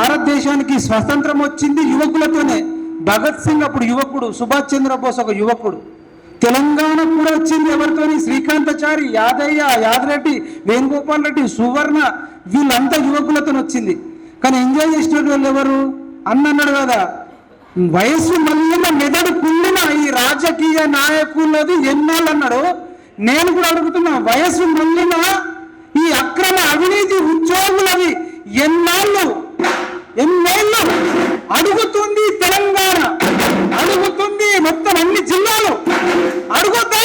భారతదేశానికి స్వతంత్రం వచ్చింది యువకులతోనే. భగత్ సింగ్ అప్పుడు యువకుడు సుభాష్ చంద్రబోస్ ఒక యువకుడు. తెలంగాణ కూడా వచ్చింది ఎవరితోని? శ్రీకాంతచారి యాదయ్య యాదరెడ్డి వేణుగోపాల్ రెడ్డి సువర్ణ వీళ్ళంతా యువకులతో వచ్చింది. కానీ ఎంజాయ్ చేసిన వాళ్ళు ఎవరు? అన్న అన్నాడు కదా. వయస్సు మళ్ళిన మెదడు కుళ్ళిన ఈ రాజకీయ నాయకులది ఎన్నాళ్ళు అన్నాడు? నేను కూడా అడుగుతున్నా వయస్సు మళ్ళిన ఈ అక్రమ అవినీతి ఉద్యోగులవి ఎన్నాళ్ళు? ఎన్నేళ్ళు అడుగుతుంది తెలంగాణ. అడుగుతుంది మొత్తం అన్ని జిల్లాలు. అడుగుతా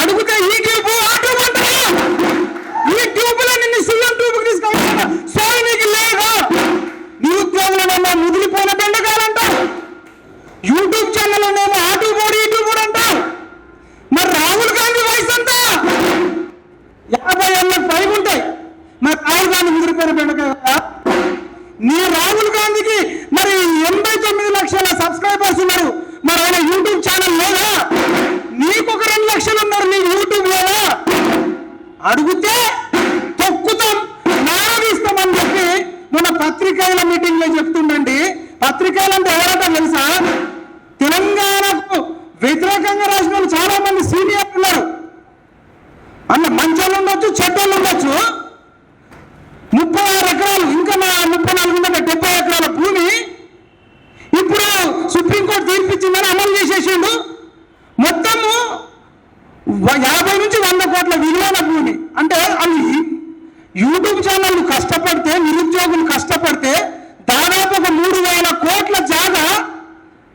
అడుగుతా ఈ ట్యూబ్ ఆ ట్యూబ్ అంటారా ఈ ట్యూబ్లో నిన్ను సుల్లం ట్యూబ్ తీసుకు యూట్యూబ్ ఛానళ్ళు కష్టపడితే నిరుద్యోగులు కష్టపడితే దాదాపు ఒక మూడు వేల కోట్ల జాగా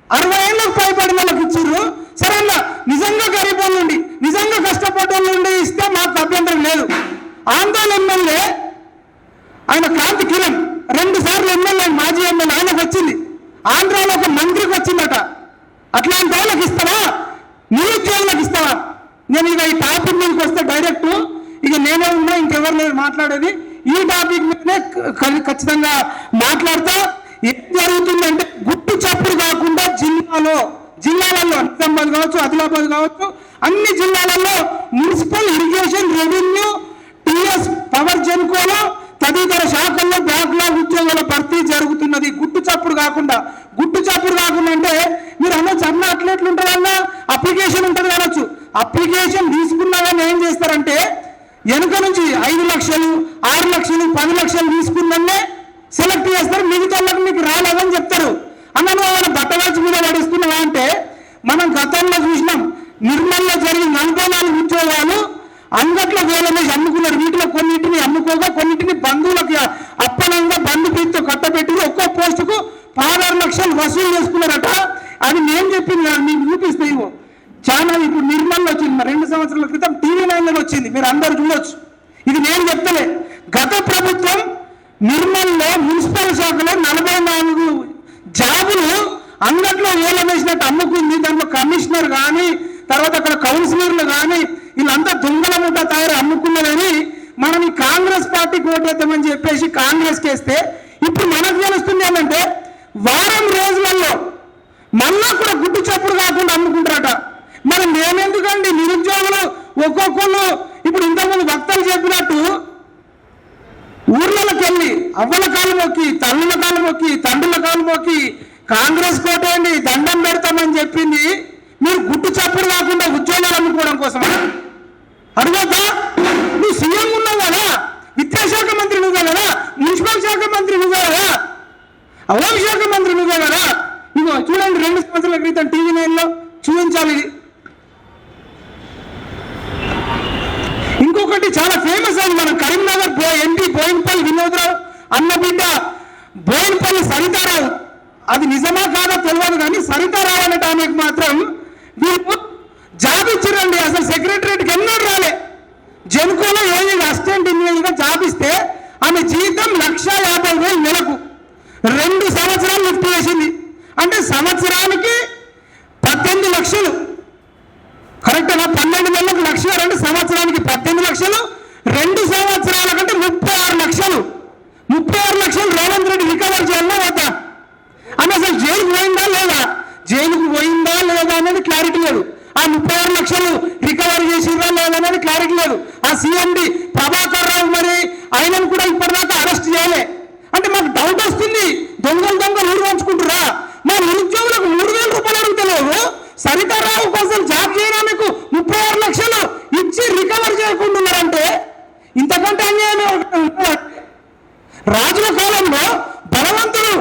అరవై ఏళ్ళకు పైబడిన వాళ్ళకి ఇచ్చారు సరే అన్న నిజంగా గరీబ్ వాళ్ళు నిజంగా కష్టపడ్డ వాళ్ళు ఇస్తే మాకు అభ్యంతరం లేదు. ఆందోళన ఎమ్మెల్యే ఆయన క్రాంతి కిరణ్ రెండు సార్లు ఎమ్మెల్యే మాజీ ఎమ్మెల్యే ఆయనకు వచ్చింది. ఆంధ్రాలో ఒక మంత్రికి వచ్చిందట. అట్లాంటి వాళ్ళకి ఇస్తావా? నిరుద్యోగులకు ఇస్తావా? నేను ఇక ఈ టాపిక్ మీదకి వస్తే డైరెక్ట్ ఇక నేనే ఉన్నా ఇంకెవరు లేదు మాట్లాడేది. ఈ టాపిక్ మీదనే ఖచ్చితంగా మాట్లాడతా. ఏం జరుగుతుందంటే గుట్టు చప్పుడు కాకుండా జిల్లాలో జిల్లాలలో నిజామాబాద్ కావచ్చు ఆదిలాబాద్ కావచ్చు అన్ని జిల్లాలలో municipal irrigation revenue TS power జెన్కోలో తదితర శాఖల్లో బ్యాక్లాగ్ ఉద్యోగాల భర్తీ జరుగుతున్నది. గుట్టు చప్పుడు కాకుండా. గుట్టు చప్పుడు కాకుండా అంటే మీరు అనొచ్చు అన్న అట్లా ఎట్లుంటుందన్న అప్లికేషన్ ఉంటుంది అనొచ్చు అప్లికేషన్ తీసుకున్నా కానీ ఏం చేస్తారంటే వెనుక నుంచి ఐదు లక్షలు ఆరు లక్షలు పది లక్షలు తీసుకుందన్నే సెలెక్ట్ చేస్తారు. మిగతా వాళ్ళకి మీకు రాలేదని చెప్తారు. అన్న నువ్వు ఏమైనా మీద పడిస్తున్నావా అంటే మనం గతంలో చూసినాం. నిర్మల్లో జరిగిన నలభై నాలుగు ఉద్యోగాలు అంగట్లో వేలమేసి అమ్ముకున్నారు వీటిలో కొన్నింటిని అమ్ముకోగా కొన్నింటిని బంధువులకు అప్పనంగా బంధు ప్రీతితో కట్టబెట్టి ఒక్కో పోస్టుకు పదహారు లక్షలు వసూలు చేసుకున్నారట. అది నేను చెప్పింది మీకు చూపిస్తే ఇవో ఛానల్ ఇప్పుడు నిర్మల్ వచ్చింది రెండు సంవత్సరాల క్రితం టీవీ నైన్లో వచ్చింది. మీరు అందరు చూడొచ్చు. ఇది నేను చెప్తలే. గత ప్రభుత్వం నిర్మల్లో మున్సిపల్ శాఖలో నలభై నాలుగు జాబులు అంగట్లో వేలం అమ్ముకుంది. దాంట్లో కమిషనర్ కానీ తర్వాత అక్కడ కౌన్సిలర్లు కానీ వీళ్ళంతా దొంగల ముద్ద తయారు అమ్ముకున్నదని మనం ఈ కాంగ్రెస్ పార్టీకి ఓటేద్దామని చెప్పేసి కాంగ్రెస్కి వేస్తే ఇప్పుడు మనకు తెలుస్తుంది ఏంటంటే వారం రోజులలో మళ్ళా కూడా గుడ్డు చప్పుడు కాకుండా అమ్ముకుంటారట మరి మేమెందుకండి నిరుద్యోగులు ఒక్కొక్కళ్ళు ఇప్పుడు ఇంతకుముందు భక్తులు చెప్పినట్టు ఊర్లలోకి వెళ్ళి అవ్వల కాలు మొక్కి తల్లుల కాలు మొక్కి తండ్రుల కాలు మొక్కి కాంగ్రెస్ కోటేయండి దండం పెడతామని చెప్పింది. మీరు గుట్టు చప్పుడు కాకుండా ఉద్యోగాలు అమ్ముకోవడం కోసమా? అడగద్దా? నువ్వు సీఎం ఉన్నావు కదా విద్యాశాఖ మంత్రి నువ్వే కదా మున్సిపల్ శాఖ మంత్రి నువ్వే కదా హోంశాఖ మంత్రి నువ్వే కదా. ఇగో చూడండి రెండు సంవత్సరాల క్రితం టీవీ నైన్లో చూపించాలి ఇది ఇంకొకటి చాలా ఫేమస్ అయింది మనం కరీంనగర్ బో ఎంపీ బోయినపల్లి వినోదరావు అన్న బిడ్డ బోయినపల్లి సరితారావు. అది నిజమా కాదో తెలియదు కానీ సరితారావు అనే ఆమెకు మాత్రం వీళ్ళు జాబ్ ఇచ్చిరండి అసలు సెక్రటరీకి ఎన్నో రాలే. జనుకోలో ఏది అసిస్టెంట్ ఇంజనీర్గా జాబ్ ఇస్తే ఆమె జీతం లక్ష యాభై వేలు నెలకు. రెండు సంవత్సరాలు లిఫ్ట్ చేసింది. అంటే సంవత్సరానికి పద్దెనిమిది లక్షలు. కరెక్టేనా పన్నెండు నెలలకు లక్ష రెండు సంవత్సరానికి పద్దెనిమిది లక్షలు రెండు సంవత్సరాల కంటే ముప్పై ఆరు లక్షలు. ముప్పై ఆరు లక్షలు రేవంత్ రెడ్డి రికవర్ చేయాలి వద్దా? అని అసలు జైలుకు పోయిందా లేదా? జైలుకు పోయిందా లేదా అనేది క్లారిటీ లేదు. ఆ ముప్పై ఆరు లక్షలు రికవర్ చేసిందా లేదా అనేది క్లారిటీ లేదు. ఆ సీఎండి ప్రభాకర్ రావు మరి ఆయనను కూడా ఇప్పటిదాకా అరెస్ట్ చేయాలి. అంటే మాకు డౌట్ వస్తుంది. దొంగలు దొంగలు ఊరు పంచుకుంటురా మా నిరుద్యోగులకు మూడు వేల రూపాయలు అడుగుతలేదు సరితారావు కోసం జాబ్ చేయడానికి ముప్పై ఆరు లక్షలు ఇచ్చి రికవర్ చేయకుండాంటే ఇంతకంటే అన్యాయం రాజుల కాలంలో బలవంతులు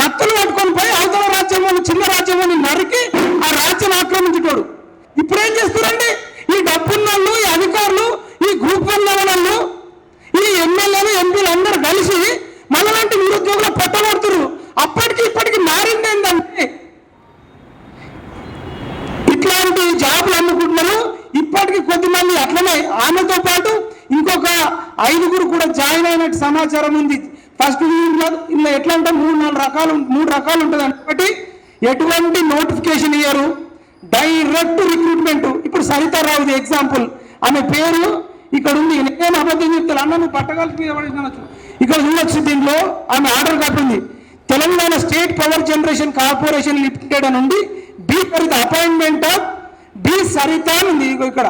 కత్తులు పట్టుకొని పోయి అవతల రాజ్యం చిన్న రాజ్యం నరికి ఆ రాజ్యం ఆక్రమించుకోడు ఇప్పుడు ఏం చేస్తారండి? ఈ డబ్బున్న వాళ్ళు ఈ అధికారులు ఈ గ్రూప్ వన్ వాళ్ళు ఈ ఎమ్మెల్యేలు ఎంపీలు అందరూ కలిసి మనలాంటి నిరుద్యోగులు పట్టబడుతున్నారు అప్పటికి ఇప్పటికి మారింది ఏంటంటే ఇటువంటి జాబులు అమ్ముకుంటున్నారు ఇప్పటికీ కొద్దిమంది అట్లనే ఆమెతో పాటు ఇంకొక ఐదుగురు కూడా జాయిన్ అయినట్టు సమాచారం ఉంది. ఫస్ట్ ఇలా ఎట్లా అంటే మూడు నాలుగు రకాలు మూడు రకాలు ఉంటుంది ఒకటి ఎటువంటి నోటిఫికేషన్ ఇయ్యారు? డైరెక్ట్ రిక్రూట్మెంట్ ఇప్పుడు సరితారావుది ఎగ్జాంపుల్ ఆమె పేరు ఇక్కడ ఉంది. నేను అబద్ధం చెప్తాను? అన్న నువ్వు పట్టగలిపడవచ్చు ఇక్కడ చూడొచ్చు దీంట్లో ఆమె ఆర్డర్ కట్టింది Telangana state power generation corporation limited అని be for appointment of B Saritha ఉంది? ఇక్కడ.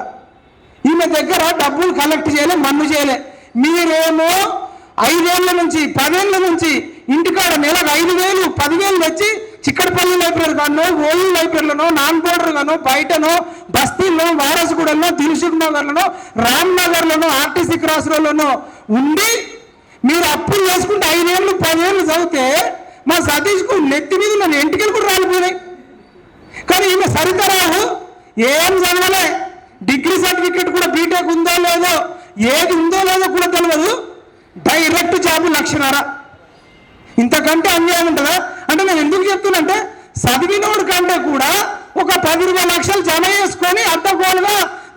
ఈమె దగ్గర డబ్బులు కలెక్ట్ చేయలే మన్ను చేయలే. మీరేమో ఐదేళ్ళ నుంచి పదేళ్ళ నుంచి ఇంటికాడ నెలకు ఐదు వేలు పదివేలు తెచ్చి చిక్కడపల్లి లైబ్రరీ కానో ఓయూ లైబ్రరీలోనో నాన్ బోర్డర్ గానో బయటనో బస్తీల్లో వారసుగూడలో దిల్సుఖ్ నగర్లోనో రామ్ నగర్లోనో ఆర్టీసీ క్రాస్ రోడ్లోనో ఉండి మీరు అప్పులు చేసుకుంటే ఐదేళ్ళు పదేళ్ళు చదివితే మా సతీష్కు నెత్తి మీద నన్ను ఎంటికలు కూడా రాలిపోయినాయి. కానీ ఈమె సరితరావు ఏం చదవలే? డిగ్రీ సర్టిఫికేట్ కూడా బీటెక్ ఉందో లేదో ఏది ఉందో లేదో కూడా తెలియదు డైరెక్ట్ జాబు లక్షణార ఇంతకంటే అన్యాయం ఉంటుందా? అంటే నేను ఎందుకు చెప్తున్నంటే చదివినోడు కంటే కూడా ఒక పది ఇరవై లక్షలు జమ చేసుకొని అడ్డగోలుగా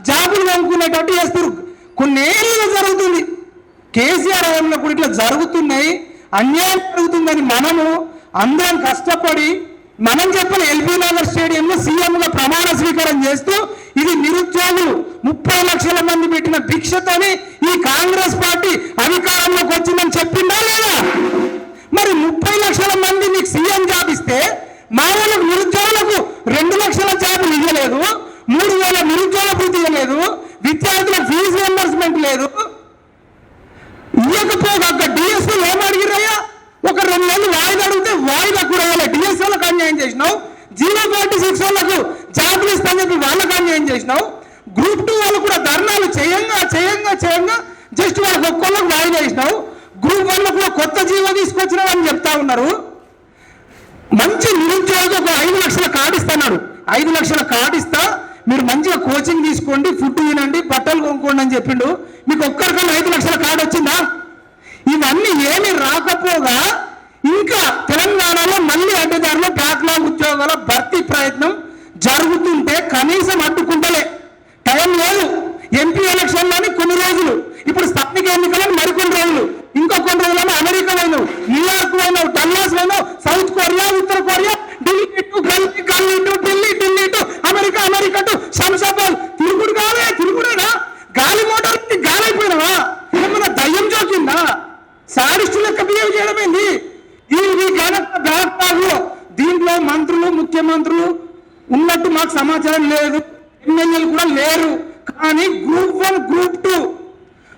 జాబులు కొనుక్కునేటట్టు చేస్తారు కొన్నేళ్ళుగా జరుగుతుంది. కేసీఆర్ హయాంలో కూడా ఇట్లా జరుగుతున్నాయి. అన్యాయం జరుగుతుందని మనము అందరం కష్టపడి మనం చెప్పిన ఎల్బీ నగర్ స్టేడియంలో సీఎంగా ప్రమాణ స్వీకారం చేస్తూ ఇది నిరుద్యోగులు ముప్పై లక్షల మంది పెట్టిన భిక్షతోని ఈ కాంగ్రెస్ పార్టీ అధికారంలోకి వచ్చిందని చెప్పిందా లేదా? మరి ముప్పై లక్షల మంది నీకు సీఎం జాబ్ ఇస్తే మా వాళ్ళకు నిరుద్యోగులకు రెండు లక్షల జాబులు ఇవ్వలేదు మూడు వేల నిరుద్యోగ భృతి ఇవ్వలేదు విద్యార్థుల ఫీజు రియంబర్స్మెంట్ లేదు. ఇవ్వకపోగా అక్కడ డిఎస్ఓ ఏం అడిగిరయ్యా ఒక రెండు నెలలు వాయిదా అడిగితే వాయిదా కూడా ఇవ్వలేదు డిఎస్ఓలకు అన్యాయం చేసినావు. జీరో ఫార్టీ సిక్స్ వాళ్ళకు జాబులు ఇస్తామని చెప్పి వాళ్ళకి అన్యాయం చేసినావు. గ్రూప్ టూ వాళ్ళు కూడా ధర్నాలు చేయంగా చేయంగా చేయంగా జస్ట్ వాళ్ళకి ఒక్కొక్కరికి వాయిదా ఇచ్చినావు గ్రూప్ వన్ కూడా కొత్త జీవో తీసుకొచ్చినావు అని చెప్తా ఉన్నారు. మంచి నిరుద్యోగ ఒక ఐదు లక్షల కార్డు ఇస్తున్నాడు ఐదు లక్షల కార్డు ఇస్తా. మీరు మంచిగా కోచింగ్ తీసుకోండి ఫుడ్ తినండి బట్టలు కొనుక్కోండి అని చెప్పిండు. మీకు ఒక్కరికన్నా ఐదు లక్షల కార్డు వచ్చిందా? ఇవన్నీ ఏమి రాకపోగా ఇంకా తెలంగాణలో మళ్ళీ అడ్డదారులు బ్యాక్లాగ్ ఉద్యోగాల భర్తీ ప్రయత్నం జరుగుతుంటే కనీసం అడ్డుకుంటలే. టైం లేదు. ఎంపీ ఎలక్షన్లోని కొన్ని రోజులు. ఇప్పుడు స్థానిక ఎన్నికలను మరికొన్ని రోజులు. ఇంకో కొన్ని రోజులను అమెరికా పోయినావు న్యూయార్క్ పోయినావు డల్లాస్ పోయినావు సౌత్ కొరియా ఉత్తర కొరియా ఢిల్లీ టు గల్లీ గల్లీ to Delhi Delhi to America America to Shamshabad. తిరుగుడు కాలే తిరుగుడేనా? గాలి మోటార్ గాలి అయిపోయినావా ఏమన్నా దయ్యం జోకిందా? సారిస్టు లెక్క బిహేవ్ చేయడం ఈ ఈ ఘనత దీంట్లో మంత్రులు ముఖ్యమంత్రులు ఉన్నట్టు మాకు సమాచారం లేదు. ఎమ్మెల్యేలు కూడా లేరు. కానీ గ్రూప్ వన్ గ్రూప్ టూ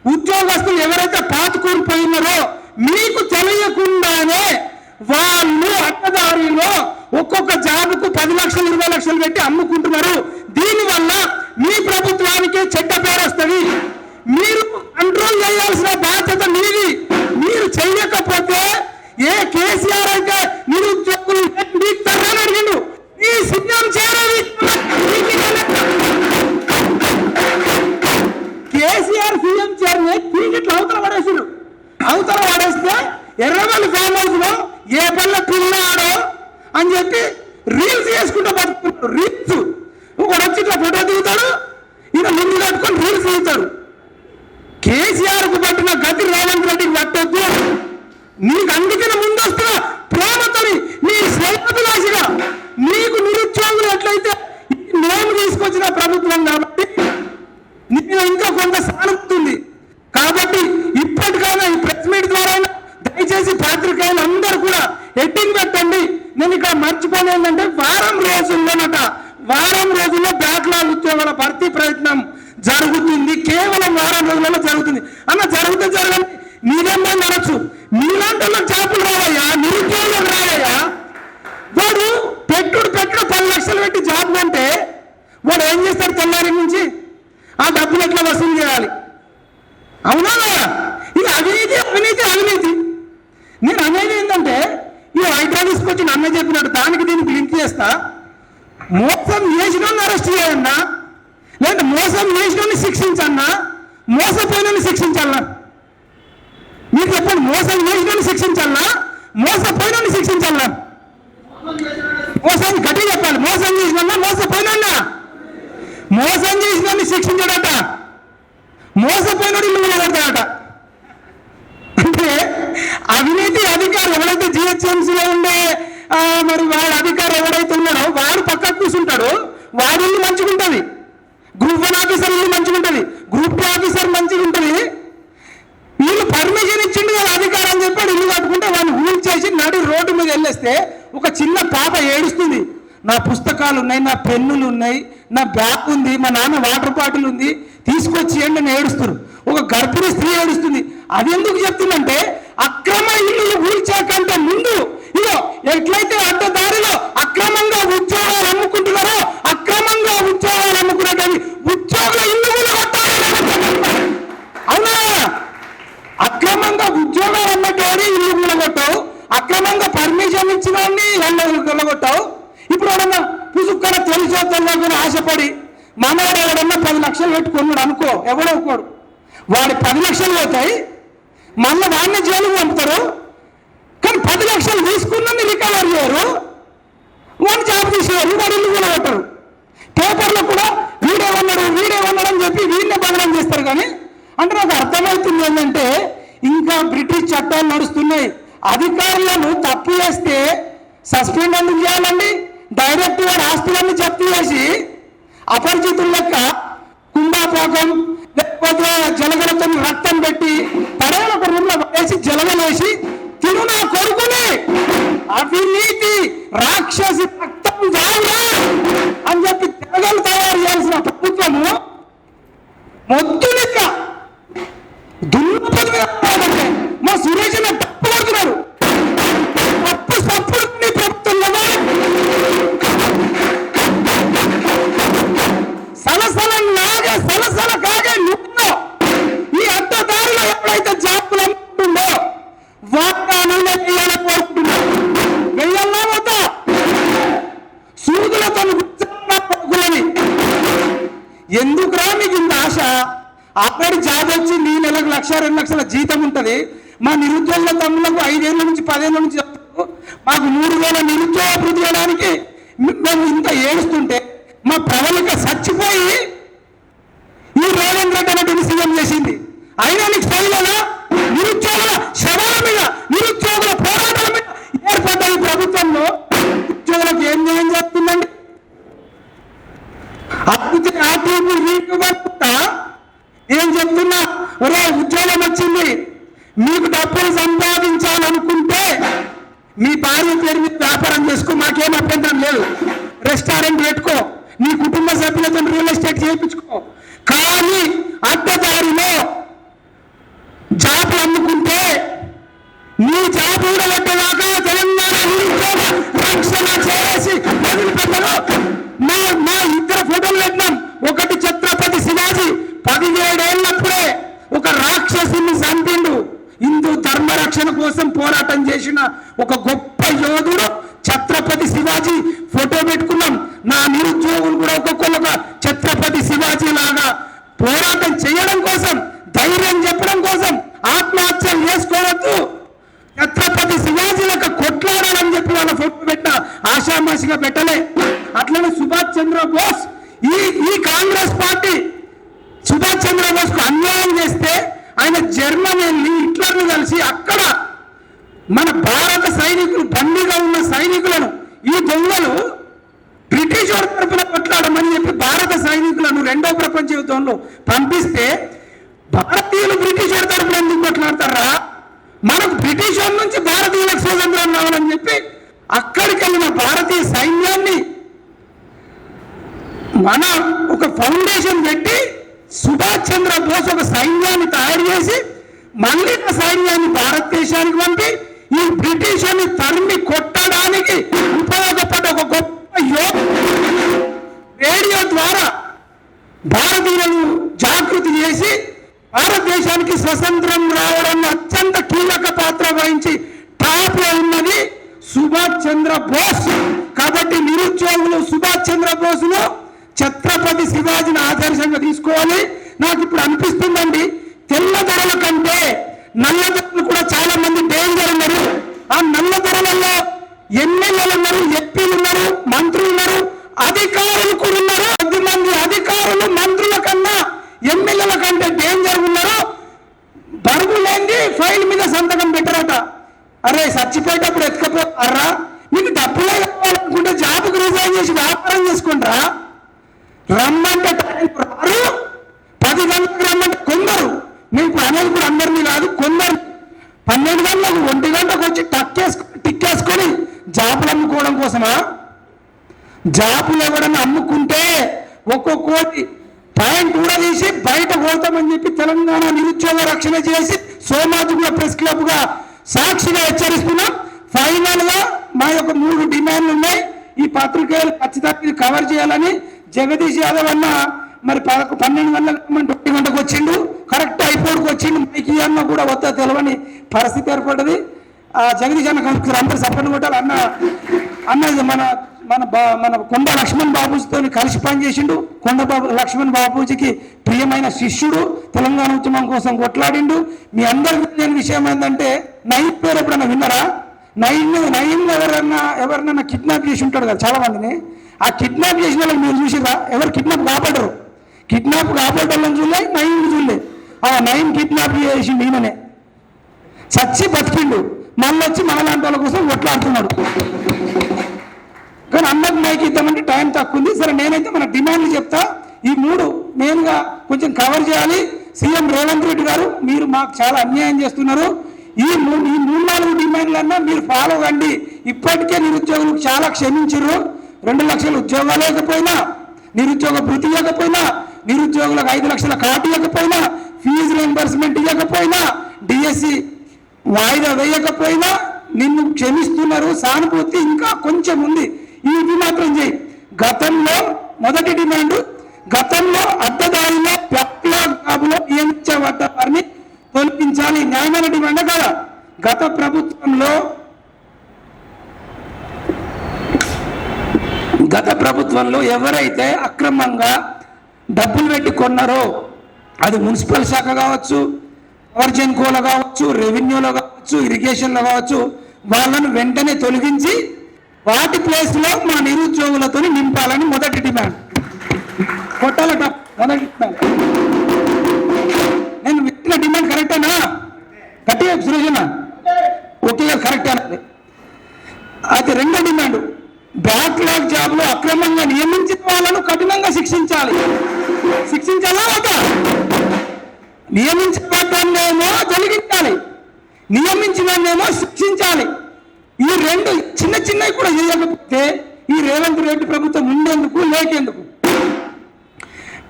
ఉద్యోగస్తులు ఎవరైతే పాతుకొని పోయినారో మీకు తెలియకుండానే వాళ్ళు అట్టదారిలో ఒక్కొక్క జాబుకు పది లక్షలు ఇరవై లక్షలు పెట్టి అమ్ముకుంటున్నారు. దీనివల్ల మీ ప్రభుత్వానికి చెడ్డ పేరు వస్తుంది. మీరు కంట్రోల్ చేయాల్సిన బాధ్యత మీది. మీరు చెయ్యకపోతే ఏ కేసీఆర్ అయితే నిరుద్యోగులు మీకు అడిగిండు? ఈ సిద్ధం చేరేది కేసీఆర్ సీఎం చేరిన క్రికెట్ అవతల పడేసాడు. అవతల పడేస్తే ఎర్రమల్లి ఫామ్ హౌస్లో ఏ పళ్ళ పిల్లాడో అని చెప్పి రీల్స్ చేసుకుంటూ పడుతున్నాడు రీల్స్ ఒకడు వచ్చి ఇట్లా ఫోటో దిగుతాడు ఈయన ముందు కట్టుకొని రీల్స్ దిగుతాడు. కేసీఆర్కు పట్టిన గతి రేవంత్ రెడ్డికి పట్టొద్దు. నీకు అందుకని ముందు ప్రేమతోని నీ శ్రేయభిలాషిగా నీకు నిరుద్యోగులు ఎట్లయితే నేను తీసుకొచ్చిన ప్రభుత్వం కాబట్టి నేను ఇంకా కొంత సానుతుంది కాబట్టి ఇప్పటికైనా ఈ ప్రెస్ మీట్ ద్వారా దయచేసి పాత్రికేయులు అందరూ కూడా హెడ్డింగ్ పెట్టండి. నేను ఇక్కడ మర్చిపోయిందంటే వారం రోజుల్లోనట వారం రోజుల్లో బ్యాక్లాగ్ ఉద్యోగాల భర్తీ ప్రయత్నం జరుగుతుంది కేవలం వారం రోజులలో జరుగుతుంది. అన్న జరుగుతుంది జరగండి మీరేమో నడచ్చు మీలాంటి వాళ్ళకి జాబులు రావయ్యా నిరుద్యోగులకు రావయ్యా. వాడు పెట్టుడు పెట్టుడు పది లక్షలు పెట్టి జాబ్ అంటే వాడు ఏం చేస్తాడు తెల్లారి నుంచి? ఆ డబ్బులు ఎట్లా వసూలు చేయాలి? అవునా ఇది అవినీతి అవినీతి అవినీతి. నేను అనేది ఏంటంటే ఈ హైడ్రా తీసుకొచ్చి నన్ను చెప్పినట్టు దానికి దీనికి లింక్ చేస్తా. మొత్తం చేసిన అరెస్ట్ చేయన్నా ఏంటి మోసం చేసిన శిక్షించన్నా? మోసపోయిన శిక్షించాలన్నా మీరు చెప్పండి మోసం చేసిన శిక్షించాలన్నా మోసపోయిన శిక్షించాలన్నా మోసం గట్టి చెప్పాలి. మోసం చేసిన మోసపోయినా మోసం చేసిన శిక్షించడట. మోసపోయినోడు ఇల్లు కొడతాడట అంటే అవినీతి అధికారి ఎవరైతే జిహెచ్ఎంసీలో ఉండే మరి వాడు అధికారి ఎవరైతే ఉన్నాడో వాడు పక్కకు కూర్చుంటాడు. వాడి ఇల్లు మంచిగా ఉంటుంది గ్రూప్ వన్ ఆఫీసర్ ఇల్లు మంచిగా ఉంటుంది గ్రూప్ టూ ఆఫీసర్ మంచిగా ఉంటుంది వీళ్ళు పర్మిషన్ ఇచ్చిండు కదా అధికారం అని చెప్పాడు ఇల్లు కట్టుకుంటే వాళ్ళు ఊల్ చేసి నడి రోడ్డు మీద వెళ్ళేస్తే ఒక చిన్న పాప ఏడుస్తుంది. నా పుస్తకాలు ఉన్నాయి నా పెన్నులు ఉన్నాయి నా బ్యాగ్ ఉంది మా నాన్న వాటర్ బాటిల్ ఉంది తీసుకొచ్చి ఏంటి అని ఏడుస్తారు ఒక గర్భిణీ స్త్రీ ఏడుస్తుంది. అది ఎందుకు చెప్తుందంటే అక్రమ ఇల్లు ఊల్చాకంటే ముందు ఇగో ఎట్లయితే అడ్డదారిలో అక్రమంగా ఉద్యోగాలు అమ్ముకుంటున్నారో అక్రమంగా ఉద్యోగాలు అమ్ముకున్నట్టు ఉద్యోగుల ఇల్లు కూడా కొట్టాలి. అవునా? అక్రమంగా ఉద్యోగాలు అన్నటువంటి ఇల్లు కూలగొట్టావు అక్రమంగా పర్మిషన్ ఇచ్చిన వాడిని ఇల్లు కూలగొట్టావు ఇప్పుడు ఎవడన్నా పుసుక్కడ తెలుసో తెలియకుండా ఆశపడి మనవాడు ఎవడన్నా పది లక్షలు పెట్టుకున్నాడు అనుకో ఎవడో ఒక్కోడు వాడి పది లక్షలు పోతాయి. మళ్ళీ వాడిని జైలుకు పంపుతారు? కానీ పది లక్షలు తీసుకున్నది రికవర్ చేయరు. వాడిని జాబ్ తీసేవారు వాడు ఇల్లు కూలగొట్టరు. పేపర్లో కూడా వీడేమన్నాడు వీడేమన్నాడు అని చెప్పి వీళ్ళే బదనం చేస్తారు కానీ అంటే నాకు అర్థమవుతుంది ఏంటంటే ఇంకా బ్రిటిష్ చట్టాలు నడుస్తున్నాయి. అధికారులను తప్పు చేస్తే సస్పెండ్ ఎందుకు చేయాలండి? డైరెక్ట్ ఆస్తులన్నీ జప్తు చేసి అపరిచితుల లెక్క కుంభాపోకం లేకపోతే జలగలతో రక్తం పెట్టి పడేల ఒక రూమ్లో వేసి జలగలేసి తిను నా కొడుకుని అవినీతి రాక్షసి రక్తం జావురా అని చెప్పి తెగలు తయారు చేయాల్సిన ప్రభుత్వము మొద్దు దుర్మపదవి మా సురేష్ ఎందుకురా మీకు ఇంత ఆశ? అప్పటి జాబ్ వచ్చింది ఈ నెలకు లక్ష రెండు లక్షల జీతం ఉంటుంది. మా నిరుద్యోగుల తమ్ములకు ఐదేళ్ళ నుంచి పదేళ్ళ నుంచి చెప్తారు మాకు మూడు వేల నిరుద్యోగ అభివృద్ధి చేయడానికి మేము ఇంత ఏడుస్తుంటే మా ప్రవళిక చచ్చిపోయి ఈ రేవంత్ రెడ్డి అనేది సీఎం చేసింది. అయినా నీకు శైలన నిరుద్యోగుల శవాల మీద నిరుద్యోగుల పోరాటాల మీద ఏర్పడ్డ ఈ ప్రభుత్వంలో ఉద్యోగులకు ఏం చేయం చేస్తుందండి? అందుకే ఆ టీవీ ఏం చెప్తున్నా? ఒరే ఉద్యోగం వచ్చింది. మీకు డబ్బులు సంపాదించాలనుకుంటే మీ భార్య పేరు మీద వ్యాపారం చేసుకో మాకేం అభ్యంతరం లేదు. రెస్టారెంట్ పెట్టుకో నీ కుటుంబ సభ్యులతో రియల్ ఎస్టేట్ చేయించుకో. కానీ అడ్డదారిలో జాబులు అమ్ముకుంటే నీ జాబ్ ఊడగొట్టేదాకా తెలంగాణ నిరుద్యోగ చేసి వదిలిపెట్టరు మా మా ఇద్దరు ఫోటోలు పెట్టినాం ఒకటి ఛత్రపతి శివాజీ పదిహేడేళ్ళప్పుడే ఒక రాక్షసుని చంపిండు. హిందూ ధర్మ రక్షణ కోసం పోరాటం చేసిన ఒక గొప్ప యోధుడు ఛత్రపతి శివాజీ. ఫోటో పెట్టుకున్నాం. నా నిరుద్యోగులు కూడా ఒక్కొక్కరు ఛత్రపతి శివాజీ లాగా పోరాటం చేయడం కోసం ధైర్యం చెప్పడం కోసం ఆత్మహత్యలు చేసుకోవద్దు. ఛత్రపతి శివాజీ యొక్క కొట్లాడాలని చెప్పి వాళ్ళ ఫోటో పెట్టిన ఆషామాషిగా పెట్టలే. అట్లనే సుభాష్ చంద్రబోస్ ఈ ఈ కాంగ్రెస్ పార్టీ సుభాష్ చంద్రబోస్కు అన్యాయం చేస్తే ఆయన జర్మన్ వెళ్ళి హిట్లర్ను కలిసి అక్కడ మన భారత సైనికులు బందీగా ఉన్న సైనికులను ఈ దొంగలు బ్రిటిష్ వారి తరపున కొట్లాడమని చెప్పి భారత సైనికులను రెండో ప్రపంచ యుద్ధంలో పంపిస్తే భారతీయులు బ్రిటిష్ వారి తరపున ఎందుకు కొట్లాడతారా? మనకు బ్రిటిష్ వారి నుంచి భారతీయులకు స్వతంత్రం రావాలని చెప్పి అక్కడికి వెళ్ళిన భారతీయ సైన్యాన్ని మన ఒక ఫౌండేషన్ పెట్టి సుభాష్ చంద్రబోస్ ఒక సైన్యాన్ని తయారు చేసి మళ్ళీ ఆ సైన్యాన్ని భారతదేశానికి పంపి ఈ బ్రిటిషర్ని తరిమి కొట్టడానికి ఉపయోగపడ్డ ఒక గొప్ప యోగ రేడియో ద్వారా భారతీయులను జాగృతి చేసి భారతదేశానికి స్వతంత్రం రావడంలో అత్యంత కీలక పాత్ర వహించి టాప్లో ఉన్నది సుభాష్ చంద్ర బోస్. కాబట్టి నిరుద్యోగులు సుభాష్ చంద్ర బోస్ను ఛత్రపతి శివాజీని ఆదర్శంగా తీసుకోవాలి. నాకు ఇప్పుడు అనిపిస్తుందండి తెల్ల ధరల కంటే నల్లధరలు కూడా చాలా మంది డేంజర్ ఉన్నారు. ఆ నల్ల ధరలలో ఎమ్మెల్యేలు ఉన్నారు ఎంపీలు ఉన్నారు మంత్రులు ఉన్నారు అధికారులు కూడా ఉన్నారు. కొద్ది మంది అధికారులు మంత్రుల కన్నా ఎమ్మెల్యేల కంటే డేంజర్ ఉన్నారు. బరువు లేని ఫైల్ మీద సంతకం పెట్టరట. అరే చచ్చిపోయేటప్పుడు ఎత్తుకపోతారా మీకు డబ్బులే కావాలనుకుంటే జాబ్కి రిజైన్ చేసి వ్యాపారం చేసుకుంటారా? రమ్మంటే టైంకు రారు పది గంటలకు రమ్మంటే కొందరు. మీకు అనేది కూడా అందరినీ కాదు కొందరు పన్నెండు గంటలకు ఒంటి గంటకు వచ్చి టక్కేసుకొని టిక్కేసుకొని జాబులు అమ్ముకోవడం కోసమా? జాబులు ఎవడన్నా అమ్ముకుంటే ఒక్కొక్క కోటి పాయింట్ కూడా తీసి బయట పోతామని చెప్పి తెలంగాణ నిరుద్యోగ రక్షణ చేసి సోమాజిగూడ ప్రెస్ క్లబ్గా సాక్షిగా హెచ్చరిస్తున్నాం. ఫైనల్గా మా యొక్క మూడు డిమాండ్లు ఉన్నాయి. ఈ పత్రికలు ఖచ్చితంగా ఇది కవర్ చేయాలని జగదీష్ యాదవ్ అన్న మరి పదకు పన్నెండు గంటల ఒంటి గంటకు వచ్చిండు. కరెక్ట్ అయిపోడుకు వచ్చిండు. మైకి అన్న కూడా వద్ద తెలవని పరిస్థితి ఏర్పడ్డది. ఆ జగదీష్ అన్న కనుక అందరు సపోర్ట్ కొట్టాలి. అన్న అన్న ఇది మన మన బా- మన కొండ లక్ష్మణ్ బాబుతో కలిసి పనిచేసిండు. కొండ బాబు లక్ష్మణ్ బాబూజీకి ప్రియమైన శిష్యుడు. తెలంగాణ ఉద్యమం కోసం కొట్లాడిండు. మీ అందరికి తెలియని విషయం ఏంటంటే నైన్ పేరు ఎప్పుడన్నా విన్నారా? నైన్ నైన్ ఎవరన్నా ఎవరినన్నా కిడ్నాప్ చేసి ఉంటాడు కదా చాలా మందిని ఆ కిడ్నాప్ చేసిన వాళ్ళకి మీరు చూసిరా ఎవరు కిడ్నాప్ కాపాడరు? కిడ్నాప్ కాపాడాలని చూడలే నైన్ చూడలే. ఆ నైన్ కిడ్నాప్ చేసి ఈయననే. చచ్చి బతికిండు. మళ్ళీ వచ్చి మన లాంటి వాళ్ళ కోసం కొట్లాడుతున్నాడు. కానీ అన్నకు మైక్ ఇద్దామంటే టైం తక్కువ ఉంది సరే నేనైతే మన డిమాండ్లు చెప్తా. ఈ మూడు మెయిన్గా కొంచెం కవర్ చేయాలి. సీఎం రేవంత్ రెడ్డి గారు మీరు మాకు చాలా అన్యాయం చేస్తున్నారు. ఈ మూడు ఈ మూడు నాలుగు డిమాండ్లన్నా మీరు ఫాలో కండి. ఇప్పటికే నిరుద్యోగులకు చాలా క్షమించరు. రెండు లక్షల ఉద్యోగాలు లేకపోయినా నిరుద్యోగ భృతి ఇవ్వకపోయినా నిరుద్యోగులకు ఐదు లక్షల కార్డు ఇవ్వకపోయినా ఫీజు రియంబర్స్మెంట్ ఇవ్వకపోయినా డిఎస్సి వాయిదా వేయకపోయినా నిన్ను క్షమిస్తున్నారు. సానుభూతి ఇంకా కొంచెం ఉంది. ఇది మాత్రం చేయి గతంలో మొదటి డిమాండ్ గతంలో అడ్డదారిలో బ్యాక్లాగ్ జాబులో నియమించబడ్డ వారిని తొలగించాలి. న్యాయమైన డిమాండ్ కదా. గత ప్రభుత్వంలో గత ప్రభుత్వంలో ఎవరైతే అక్రమంగా డబ్బులు పెట్టి కొన్నారో అది మున్సిపల్ శాఖ కావచ్చు పవర్ జెన్కోలో కావచ్చు రెవెన్యూలో కావచ్చు ఇరిగేషన్లో కావచ్చు వాళ్ళను వెంటనే తొలగించి వాటి ప్లేస్లో మా నిరుద్యోగులతో నింపాలని మొదటి డిమాండ్ కొట్టాలట మొదటి డిమాండ్ నేను పెట్టిన డిమాండ్ కరెక్టేనా గట్టిగా సృజన ఓకే కరెక్ట్ అన్నది. అయితే రెండో డిమాండ్ బ్యాక్లాగ్ జాబ్లో అక్రమంగా నియమించిన వాళ్ళను కఠినంగా శిక్షించాలి. శిక్షించాలా వద్దా? నియమించబడ్డాన్నేమో తొలగించాలి నియమించినన్నేమో శిక్షించాలి. ఈ రెండు చిన్న చిన్నవి కూడా చేయకపోతే ఈ రేవంత్ రెడ్డి ప్రభుత్వం ఉండేందుకు లేకేందుకు?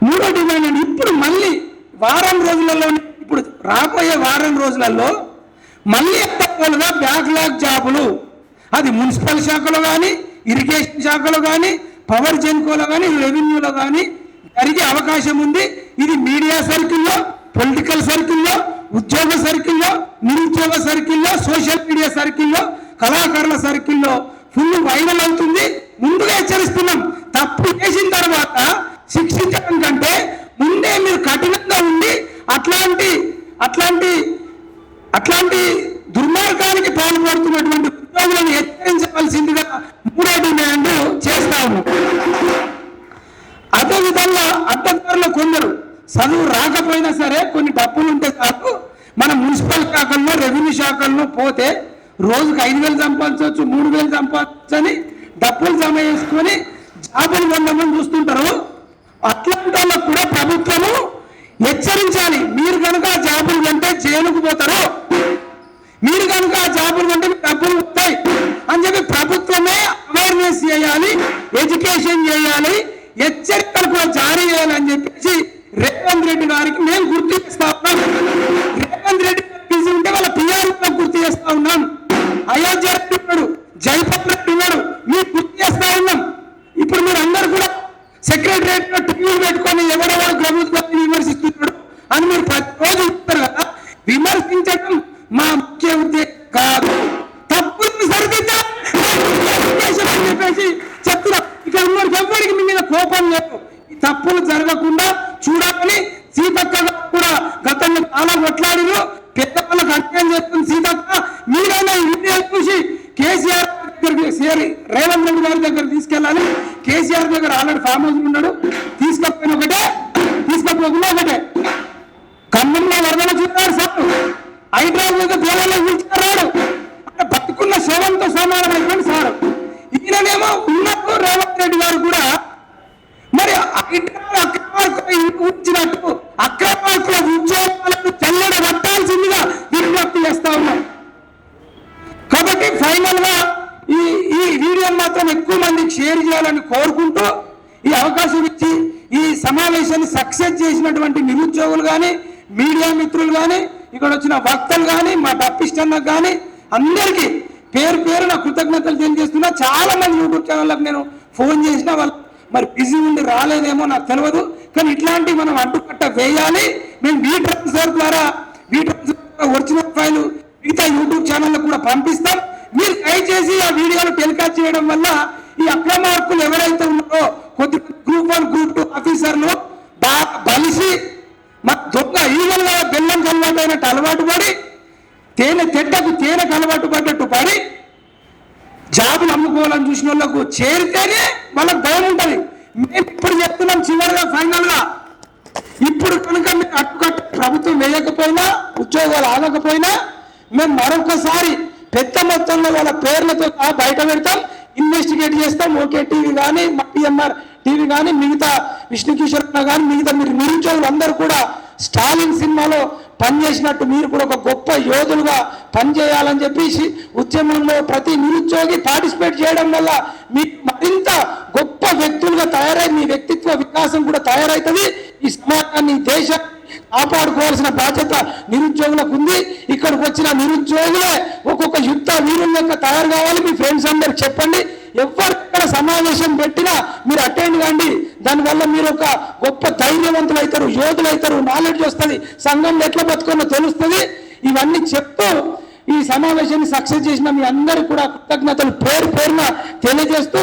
మూడో డిమాండ్ ఇప్పుడు మళ్ళీ వారం రోజులలో ఇప్పుడు రాబోయే వారం రోజులలో మళ్ళీ ఎత్తగా బ్యాక్లాగ్ జాబులు? అది మున్సిపల్ శాఖలో కానీ ఇరిగేషన్ శాఖలో కానీ పవర్ జెన్కోలో కానీ రెవెన్యూలో కానీ జరిగే అవకాశం ఉంది. ఇది మీడియా సర్కిల్లో పొలిటికల్ సర్కిల్లో ఉద్యోగ సర్కిల్లో నిరుద్యోగ సర్కిల్లో సోషల్ మీడియా సర్కిల్లో కళాకారుల సర్కిల్లో ఫుల్ వైరల్ అవుతుంది. ముందుగా హెచ్చరిస్తున్నాం. తప్పు చేసిన తర్వాత శిక్షించడం కంటే ముందే మీరు కఠినంగా ఉండి అట్లాంటి అట్లాంటి అట్లాంటి దుర్మార్గానికి పాల్పడుతున్నటువంటి ఉద్యోగులను హెచ్చరించవలసిందిగా మూడో డిమాండ్ చేస్తాము ఉన్నాం. అదే విధంగా అడ్డదారులు కొందరు చదువు రాకపోయినా సరే కొన్ని డబ్బులు ఉంటే చాలు. మన మున్సిపల్ శాఖల్లో రెవెన్యూ శాఖల్లో పోతే రోజుకు ఐదు వేలు సంపాదించవచ్చు మూడు వేలు సంపాదించని డబ్బులు జమ చేసుకొని జాబులు పొందమని చూస్తుంటారు. అట్లాంటి వాళ్ళకు కూడా ప్రభుత్వము హెచ్చరించాలి. మీరు కనుక ఆ జాబులు కంటే జైలుకు పోతారు. మీరు కనుక ఆ జాబులు కంటే డబ్బులు వస్తాయి. అని చెప్పి ప్రభుత్వమే అవేర్నెస్ చేయాలి ఎడ్యుకేషన్ చేయాలి హెచ్చరికలు కూడా జారీ చేయాలని చెప్పేసి రేవంత్ రెడ్డి గారికి మేము గుర్తు ఉన్నాం. రేవంత్ రెడ్డి గారు ఉంటే వాళ్ళ పిఆర్ గుర్తు చేస్తా ఉన్నాం అయోధ్య రెడ్డి ఉన్నాడు హైదరాబాద్ దేవాలయం కూర్చున్నాడు శవంతో సమానమైపోయింది సార్. ఈయననేమో ఉన్నప్పుడు రేవంత్ రెడ్డి గారు కూడా మరి హైదరాబాద్ అక్రమార్కుల ఉంచినట్టు అక్రమార్కుల ఉద్యోగాలను చల్లడ పట్టాల్సిందిగా విజ్ఞప్తి చేస్తా ఉన్నాం. కాబట్టి ఫైనల్గా ఈ ఈ వీడియోని మాత్రం ఎక్కువ మందికి షేర్ చేయాలని కోరుకుంటూ ఈ అవకాశం ఇచ్చి ఈ సమావేశాన్ని సక్సెస్ చేసినటువంటి నిరుద్యోగులు కానీ మీడియా మిత్రులు కానీ ఇక్కడ వచ్చిన వక్తలు కానీ మా డప్పిస్టన్నకు కానీ అందరికీ పేరు పేరు నా కృతజ్ఞతలు తెలియజేస్తున్నా. చాలా మంది యూట్యూబ్ ఛానళ్ళకు నేను ఫోన్ చేసిన వాళ్ళు మరి బిజీ ఉండి రాలేదేమో నాకు తెలియదు కానీ ఇట్లాంటివి మనం అడ్డుకట్ట వేయాలి. మేము వీ ట్రాన్స్ఫర్ ద్వారా వీ ట్రాన్స్ఫర్ ఒరిజినల్ ఫైల్ మిగతా యూట్యూబ్ ఛానళ్ళకు కూడా పంపిస్తాం. మీరు దయచేసి ఆ వీడియోలు టెలికాస్ట్ చేయడం వల్ల ఈ అక్రమార్కులు ఎవరైతే ఉన్నారో కొద్ది గ్రూప్ వన్ గ్రూప్ టూ ఆఫీసర్లు బాగా బలిసి దొంగ ఈగల బెల్లం అలవాటు అయినట్టు అలవాటు పడి తేనె తెట్టకు తేనెకు అలవాటు పడ్డట్టు పడి జాబులు అమ్ముకోవాలని చూసిన వాళ్ళకు చేరితేనే వాళ్ళకి భయం ఉంటుంది. మేము ఇప్పుడు చెప్తున్నాం చివరిగా ఫైనల్గా. ఇప్పుడు కనుక మీరు అట్టుకట్టు ప్రభుత్వం వేయకపోయినా ఉద్యోగాలు ఆగకపోయినా మేము మరొకసారి పెద్ద మొత్తంలో వాళ్ళ పేర్లతో బయట పెడతాం ఇన్వెస్టిగేట్ చేస్తాం. ఓకే టీవీ కానీ పిఎంఆర్ టీవీ కానీ మిగతా విష్ణుకిషోర్ కానీ మిగతా మీరు నిరుద్యోగులు అందరూ కూడా స్టాలిన్ సినిమాలో పనిచేసినట్టు మీరు కూడా ఒక గొప్ప యోధులుగా పనిచేయాలని చెప్పేసి ఉద్యమంలో ప్రతి నిరుద్యోగి పార్టిసిపేట్ చేయడం వల్ల మీ మరింత గొప్ప వ్యక్తులుగా తయారై మీ వ్యక్తిత్వ వికాసం కూడా తయారవుతుంది ఈ సమాజాన్ని దేశాన్ని కాపాడుకోవాల్సిన బాధ్యత నిరుద్యోగులకు ఉంది. ఇక్కడికి వచ్చిన నిరుద్యోగులే ఒక్కొక్క యుద్ధ వీరుల తయారు కావాలి. మీ ఫ్రెండ్స్ అందరికి చెప్పండి. ఎవరు సమావేశం పెట్టినా మీరు అటెండ్ కాండి. దానివల్ల మీరు ఒక గొప్ప ధైర్యవంతులు అవుతారు యోధులు అవుతారు నాలెడ్జ్ వస్తుంది సంఘంలో ఎట్లా బతుకున్నో తెలుస్తుంది. ఇవన్నీ చెప్తూ ఈ సమావేశాన్ని సక్సెస్ చేసిన మీ అందరికి కూడా కృతజ్ఞతలు పేరు పేరున తెలియజేస్తూ